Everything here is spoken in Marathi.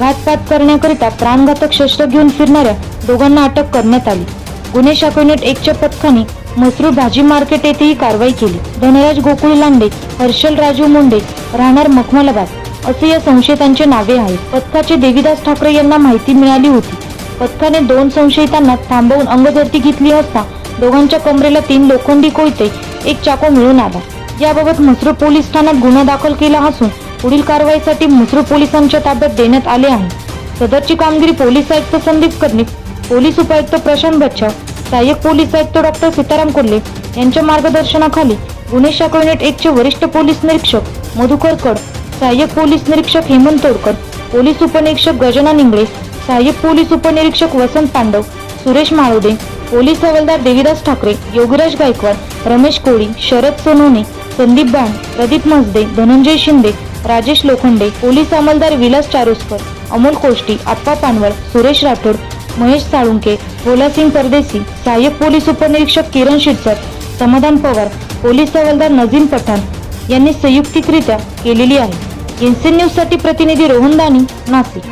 घातपात करण्याकरिता प्राणघातक शस्त्र घेऊन फिरणाऱ्या दोघांना अटक करण्यात आली. गुन्हे शाखा युनिट एकच्या पथकाने मसरू भाजी मार्केट येथे ही कारवाई केली. धनराज गोकुळ लांडे हर्षल राजू मुंडे राहणार मखमलाबाद असे या संशयितांचे नावे आहेत. पथकाचे देवीदास ठाकरे यांना माहिती मिळाली होती. पथकाने दोन संशयितांना थांबवून अंगझडती घेतली असता दोघांच्या कमरेला तीन लोखंडी कोयते एक चाकू मिळून आला. याबाबत म्हसरूळ पोलीस ठाण्यात गुन्हा दाखल केला असून पुढील कारवाईसाठी मुसरू पोलिसांच्या ताब्यात देण्यात आले आहे. सदरची कामगिरी पोलीस आयुक्त संदीप कर्णिक पोलीस उपायुक्त प्रशांत बच्चा सहाय्यक पोलीस आयुक्त डॉक्टर सीताराम कोल्हे यांच्या मार्गदर्शनाखाली गुन्हे शाखा युनिट एकचे वरिष्ठ पोलीस निरीक्षक मधुकर कड सहाय्यक पोलीस निरीक्षक हेमंत तोडकर पोलीस उपनिरीक्षक गजना निंगळे सहाय्यक पोलीस उपनिरीक्षक वसंत पांडव सुरेश माळोदे पोलीस हवालदार देवीदास ठाकरे योगीराज गायकवाड रमेश कोळी शरद सोनवणे संदीप बाण प्रदीप मजदे धनंजय शिंदे राजेश लोखंडे पोलीस अंमलदार विलास चारोस्कर अमोल कोष्टी आप्पा पानवळ सुरेश राठोड महेश साळुंके भोलासिंग परदेसी सहाय्यक पोलीस उपनिरीक्षक किरण शिरसट समाधान पवार पोलीस हवालदार नजीम पठाण यांनी संयुक्तिकरित्या केलेली आहे. एनसीएन न्यूज प्रतिनिधी रोहन दानी नाशिक.